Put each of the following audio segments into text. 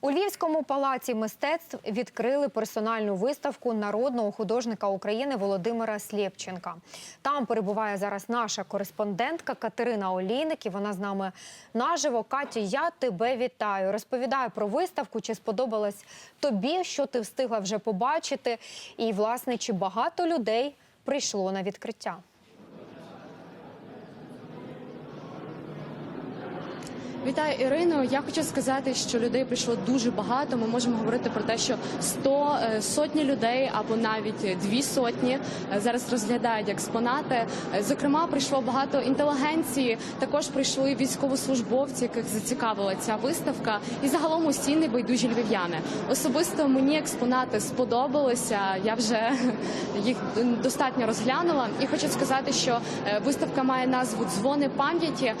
У Львівському палаці мистецтв відкрили персональну виставку народного художника України Володимира Слєпченка. Там перебуває зараз наша кореспондентка Катерина Олійник. І вона з нами наживо. Катю, я тебе вітаю. Розповідаю про виставку. Чи сподобалось тобі, що ти встигла вже побачити? І, власне, чи багато людей прийшло на відкриття? Вітаю Ірино. Я хочу сказати, що людей прийшло дуже багато. Ми можемо говорити про те, що 100 е, сотні людей або навіть дві сотні е, зараз розглядають експонати. Е, Зокрема, прийшло багато інтелігенції. Також прийшли військовослужбовці, яких зацікавила ця виставка, і загалом усі небайдужі львів'яни. Особисто мені експонати сподобалися. Я вже їх достатньо розглянула. І хочу сказати, що виставка має назву Дзвони пам'яті.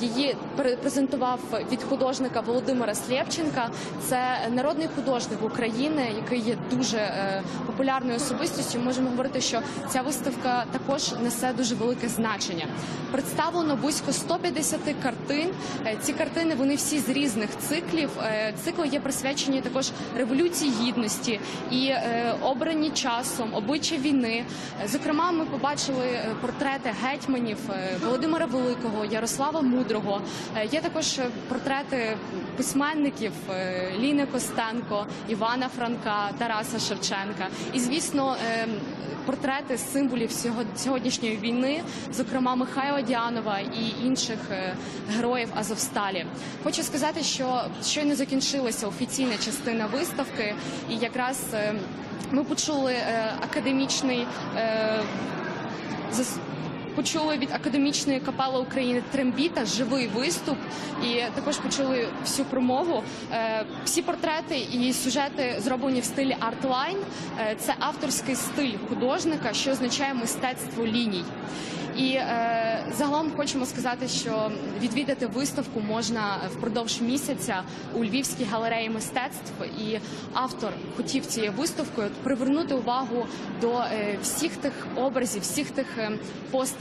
Її пре- презентував від художника Володимира Слєпченка. Це народний художник України, який є дуже е, популярною особистістю. Можемо говорити, що ця виставка також несе дуже велике значення. Представлено близько 150 картин. Е, Ці картини вони всі з різних циклів. Е, Цикли є присвячені також революції гідності і обрані часом обличчя війни. Зокрема, ми побачили портрети гетьманів Володимира Великого, Ярослава Мудрого. Є також е, портрети письменників е, Ліни Костенко, Івана Франка, Тараса Шевченка. І звісно. е, Портрети символів сьогоднішньої війни, зокрема Михайла Діанова і інших е, героїв Азовсталі. Хочу сказати, що щойно закінчилася офіційна частина виставки, і якраз ми почули академічний. зас- Почули від академічної капели України Трембіта живий виступ, і також почули всю промову. Е, Всі портрети і сюжети зроблені в стилі артлайн. Е, Це авторський стиль художника, що означає мистецтво ліній. І е, загалом хочемо сказати, що відвідати виставку можна впродовж місяця у Львівській галереї мистецтв. І автор хотів цією виставкою привернути увагу до е, всіх тих образів, всіх тих е,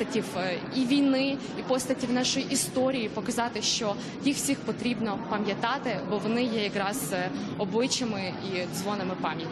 постатів е, і війни, і постатів нашої історії, показати, що їх всіх потрібно пам'ятати, бо вони є якраз е, обличчями і дзвонами пам'яті.